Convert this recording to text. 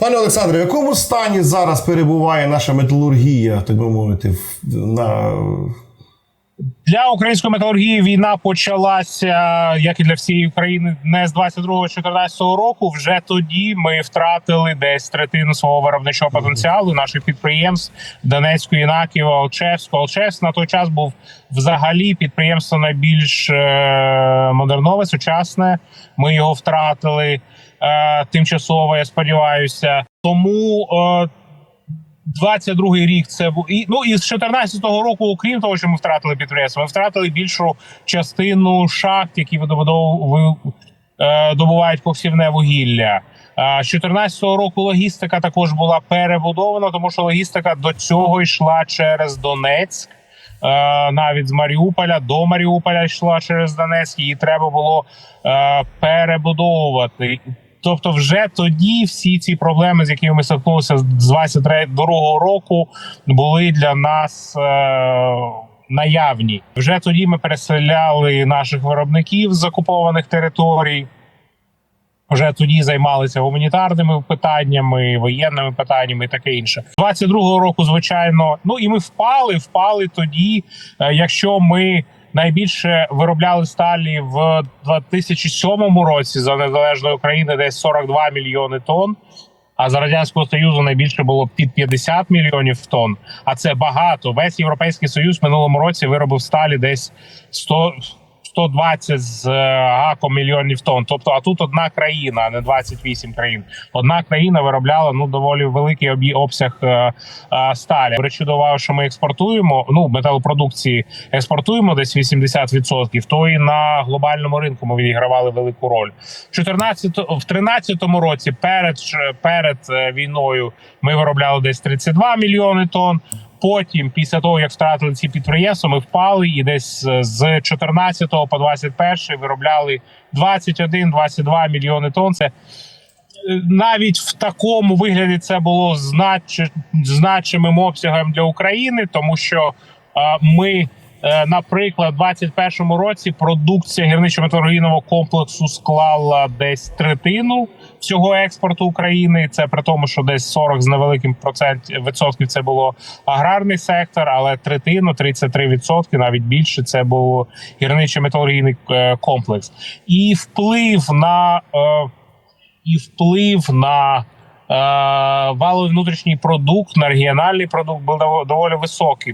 Пане Олександре, в якому стані зараз перебуває наша металургія, так би мовити, на Для української металургії війна почалася, як і для всієї України, не з 22-14 року. Вже тоді ми втратили десь третину свого виробничого потенціалу наших підприємств Донецької, Інаківа, Олчевського. Олчевськ на той час був взагалі підприємство найбільш е, модернове, сучасне. Ми його втратили е, тимчасово. Я сподіваюся, тому. Е, 22-й рік це і ну і з 14-го року, окрім того, що ми втратили підприємство, ми втратили більшу частину шахт, які е, добувають повсівне вугілля. З 14-го року логістика також була перебудована, тому що логістика до цього йшла через Донецьк. Е, навіть з Маріуполя до Маріуполя йшла через Донецьк, її треба було е, перебудовувати. Тобто, вже тоді всі ці проблеми, з якими ми стикнулися з 22-го року, були для нас е, наявні. Вже тоді ми переселяли наших виробників з окупованих територій. Вже тоді займалися гуманітарними питаннями, воєнними питаннями і таке інше. 22-го року, звичайно, ну і ми впали. Впали тоді, е, якщо ми найбільше виробляли сталі в 2007 році за незалежної України, десь 42 мільйони тонн. А за радянського союзу найбільше було під 50 мільйонів тонн. А це багато. Весь європейський союз минулому році виробив сталі десь 100, 120 з е, гаком мільйонів тонн. Тобто, а тут одна країна, а не 28 країн. Одна країна виробляла ну доволі великий обсяг е, е, сталі. Речі, до що ми експортуємо. Ну металопродукції експортуємо десь 80%, то і на глобальному ринку ми відігравали велику роль. В 14, в 13 році перед перед війною ми виробляли десь 32 мільйони тонн. Потім, після того як втратили ці підприємства, ми впали і десь е, з 14 по 21 виробляли 21-22 мільйони тонн. Це е, навіть в такому вигляді це було знач... значимим обсягом для України, тому що е, ми, наприклад, в 21-му році продукція гірничо-металургійного комплексу склала десь третину всього експорту України. Це при тому, що десь 40 з невеликим процент відсотків це було аграрний сектор, але третину, 33 відсотки, навіть більше, це був гірничо-металургійний е, комплекс. І вплив на е, і вплив на е, валовий внутрішній продукт, на регіональний продукт був доволі високий.